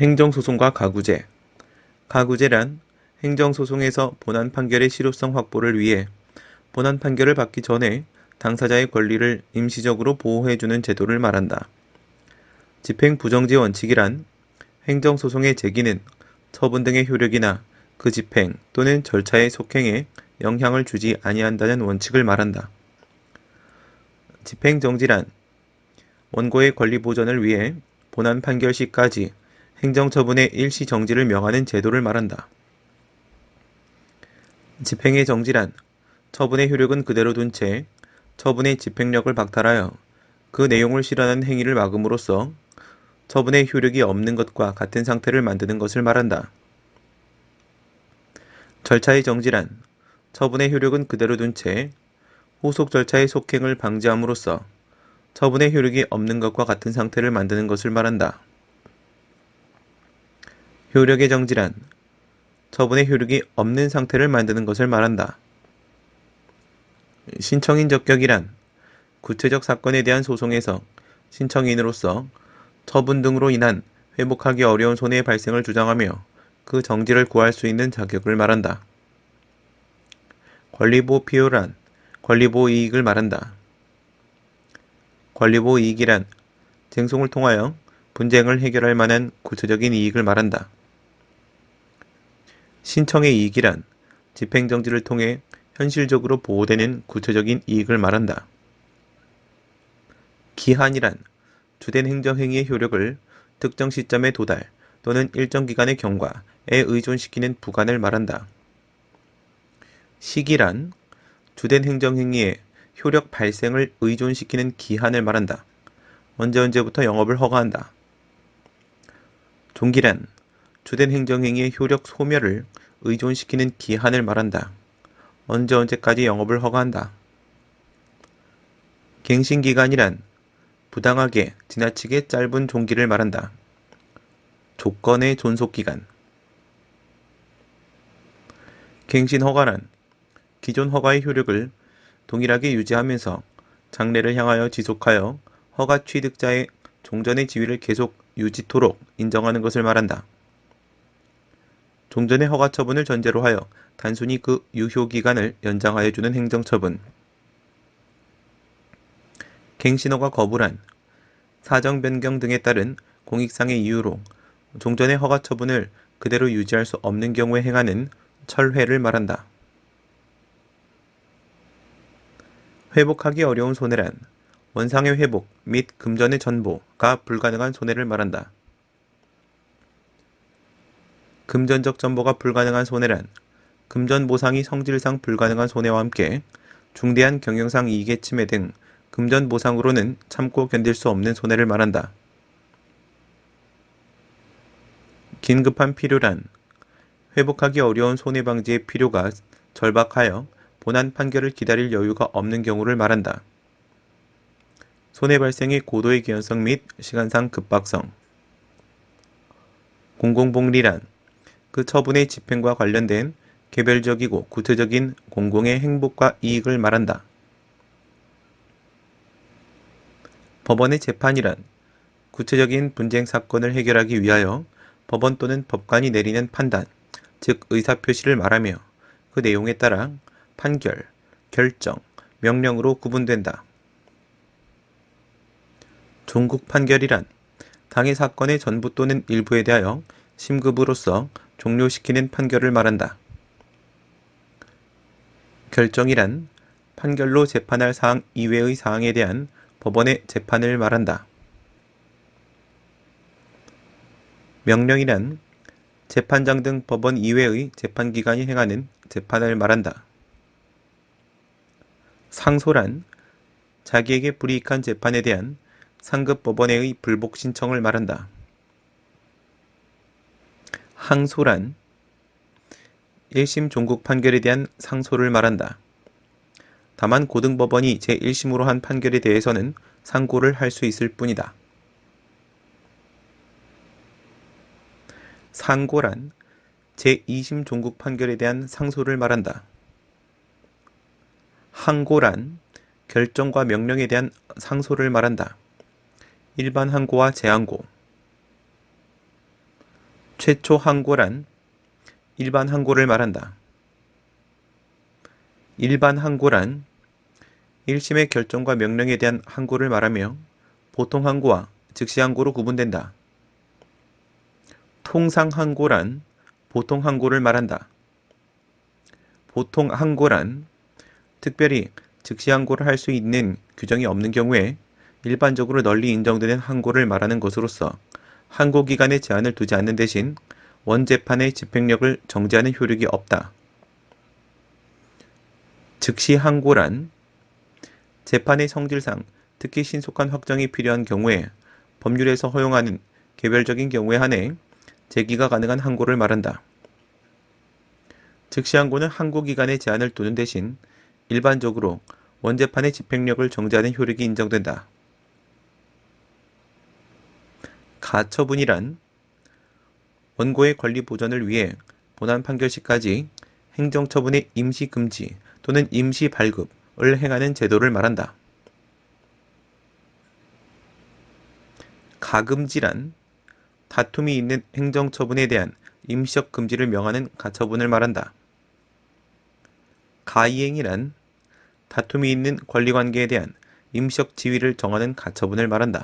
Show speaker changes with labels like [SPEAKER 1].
[SPEAKER 1] 행정소송과 가구제 가구제란 행정소송에서 본안 판결의 실효성 확보를 위해 본안 판결을 받기 전에 당사자의 권리를 임시적으로 보호해주는 제도를 말한다. 집행 부정지 원칙이란 행정소송의 제기는 처분 등의 효력이나 그 집행 또는 절차의 속행에 영향을 주지 아니한다는 원칙을 말한다. 집행정지란 원고의 권리 보전을 위해 본안 판결 시까지 행정처분의 일시 정지를 명하는 제도를 말한다. 집행의 정지란 처분의 효력은 그대로 둔 채 처분의 집행력을 박탈하여 그 내용을 실현하는 행위를 막음으로써 처분의 효력이 없는 것과 같은 상태를 만드는 것을 말한다. 절차의 정지란 처분의 효력은 그대로 둔 채 후속 절차의 속행을 방지함으로써 처분의 효력이 없는 것과 같은 상태를 만드는 것을 말한다. 효력의 정지란 처분의 효력이 없는 상태를 만드는 것을 말한다. 신청인 적격이란 구체적 사건에 대한 소송에서 신청인으로서 처분 등으로 인한 회복하기 어려운 손해의 발생을 주장하며 그 정지를 구할 수 있는 자격을 말한다. 권리보호 필요란 권리보호 이익을 말한다. 권리보호 이익이란 쟁송을 통하여 분쟁을 해결할 만한 구체적인 이익을 말한다. 신청의 이익이란 집행정지를 통해 현실적으로 보호되는 구체적인 이익을 말한다. 기한이란 주된 행정행위의 효력을 특정 시점에 도달 또는 일정 기간의 경과에 의존시키는 부관을 말한다. 시기란 주된 행정행위의 효력 발생을 의존시키는 기한을 말한다. 언제 언제부터 영업을 허가한다. 종기란 주된 행정행위의 효력 소멸을 의존시키는 기한을 말한다. 언제 언제까지 영업을 허가한다. 갱신기간이란 부당하게 지나치게 짧은 종기를 말한다. 조건의 존속기간 갱신허가란 기존 허가의 효력을 동일하게 유지하면서 장래를 향하여 지속하여 허가 취득자의 종전의 지위를 계속 유지토록 인정하는 것을 말한다. 종전의 허가 처분을 전제로 하여 단순히 그 유효 기간을 연장하여 주는 행정처분. 갱신허가 거부란 사정 변경 등에 따른 공익상의 이유로 종전의 허가 처분을 그대로 유지할 수 없는 경우에 행하는 철회를 말한다. 회복하기 어려운 손해란 원상의 회복 및 금전의 전보가 불가능한 손해를 말한다. 금전적 전보가 불가능한 손해란 금전 보상이 성질상 불가능한 손해와 함께 중대한 경영상 이익의 침해 등 금전 보상으로는 참고 견딜 수 없는 손해를 말한다. 긴급한 필요란 회복하기 어려운 손해 방지의 필요가 절박하여 본안 판결을 기다릴 여유가 없는 경우를 말한다. 손해 발생의 고도의 기현성 및 시간상 급박성 공공복리란 그 처분의 집행과 관련된 개별적이고 구체적인 공공의 행복과 이익을 말한다. 법원의 재판이란 구체적인 분쟁 사건을 해결하기 위하여 법원 또는 법관이 내리는 판단, 즉 의사표시를 말하며 그 내용에 따라 판결, 결정, 명령으로 구분된다. 종국 판결이란 당해 사건의 전부 또는 일부에 대하여 심급으로서 종료시키는 판결을 말한다. 결정이란 판결로 재판할 사항 이외의 사항에 대한 법원의 재판을 말한다. 명령이란 재판장 등 법원 이외의 재판기관이 행하는 재판을 말한다. 상소란 자기에게 불이익한 재판에 대한 상급 법원의 불복 신청을 말한다. 항소란 1심 종국 판결에 대한 상소를 말한다. 다만 고등법원이 제1심으로 한 판결에 대해서는 상고를 할 수 있을 뿐이다. 상고란 제2심 종국 판결에 대한 상소를 말한다. 항고란 결정과 명령에 대한 상소를 말한다. 일반 항고와 재항고 최초 항고란 일반 항고를 말한다. 일반 항고란 1심의 결정과 명령에 대한 항고를 말하며 보통 항고와 즉시 항고로 구분된다. 통상 항고란 보통 항고를 말한다. 보통 항고란 특별히 즉시 항고를 할 수 있는 규정이 없는 경우에 일반적으로 널리 인정되는 항고를 말하는 것으로서 항고 기간에 제한을 두지 않는 대신 원재판의 집행력을 정지하는 효력이 없다. 즉시 항고란 재판의 성질상 특히 신속한 확정이 필요한 경우에 법률에서 허용하는 개별적인 경우에 한해 제기가 가능한 항고를 말한다. 즉시 항고는 항고 기간에 제한을 두는 대신 일반적으로 원재판의 집행력을 정지하는 효력이 인정된다. 가처분이란 원고의 권리 보전을 위해 본안 판결 시까지 행정처분의 임시 금지 또는 임시 발급을 행하는 제도를 말한다. 가금지란 다툼이 있는 행정처분에 대한 임시적 금지를 명하는 가처분을 말한다. 가이행이란 다툼이 있는 권리관계에 대한 임시적 지위를 정하는 가처분을 말한다.